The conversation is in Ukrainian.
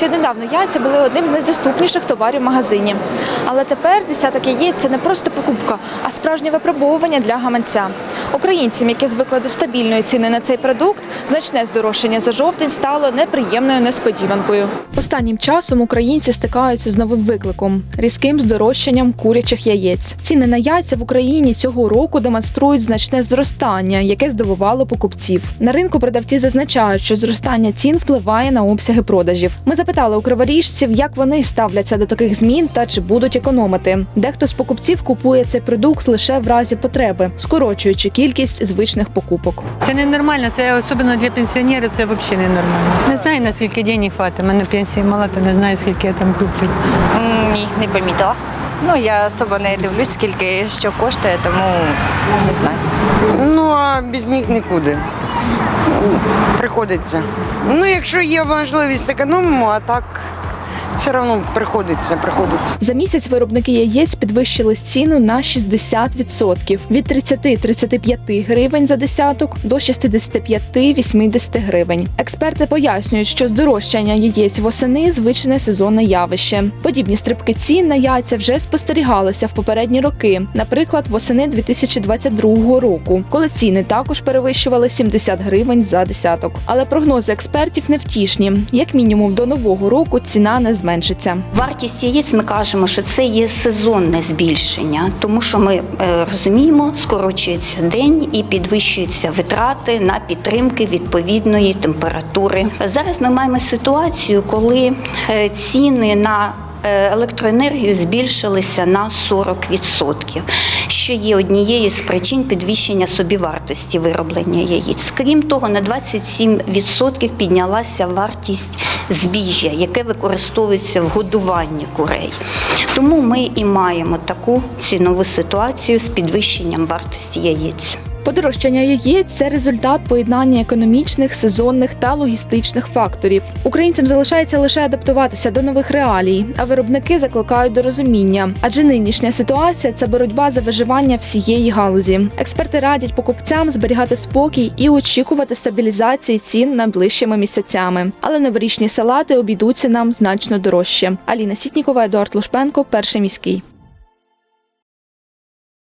Ще недавно яйця були одним з найдоступніших товарів в магазині. Але тепер десяток яєць це не просто покупка, а справжнє випробовування для гаманця. Українцям, які звикли до стабільної ціни на цей продукт, значне здорожчання за жовтень стало неприємною несподіванкою. Останнім часом українці стикаються з новим викликом різким здорожчанням курячих яєць. Ціни на яйця в Україні цього року демонструють значне зростання, яке здивувало покупців. На ринку продавці зазначають, що зростання цін впливає на обсяги продажів. Ми запитали у криворіжців, як вони ставляться до таких змін та чи будуть економити. Дехто з покупців купує цей продукт лише в разі потреби, скорочуючи кількість звичних покупок. Це ненормально, це особливо для пенсіонерів, це взагалі ненормально. Не знаю, наскільки денег хватить. У мене пенсії мало, то не знаю, скільки я там куплю. Ні, не помітила. Ну, я особо не дивлюсь, скільки що коштує, тому не знаю. Ну, а без них нікуди. Ну, Приходиться. Ну, якщо є можливість економимо, а так все одно приходиться, приходиться. За місяць виробники яєць підвищили ціну на 60% – від 30-35 гривень за десяток до 65-80 гривень. Експерти пояснюють, що здорожчання яєць восени звичне сезонне явище. Подібні стрибки цін на яйця вже спостерігалися в попередні роки, наприклад, восени 2022 року, коли ціни також перевищували 70 гривень за десяток. Але прогнози експертів невтішні. Як мінімум до нового року ціна не зменшиться. Вартість яєць ми кажемо, що це є сезонне збільшення, тому що ми е, розуміємо, скорочується день і підвищуються витрати на підтримки відповідної температури. Зараз ми маємо ситуацію, коли е, ціни на е, Електроенергію збільшилися на 40%, що є однією з причин підвищення собівартості вироблення яєць. Крім того, на 27% піднялася вартість збіжжя, яке використовується в годуванні курей. Тому ми і маємо таку цінову ситуацію з підвищенням вартості яєць. Подорожчання яєць це результат поєднання економічних, сезонних та логістичних факторів. Українцям залишається лише адаптуватися до нових реалій, а виробники закликають до розуміння. Адже нинішня ситуація це боротьба за виживання всієї галузі. Експерти радять покупцям зберігати спокій і очікувати стабілізації цін найближчими місяцями. Але новорічні салати обійдуться нам значно дорожче. Аліна Сітнікова, Едуард Лушпенко, перший міський.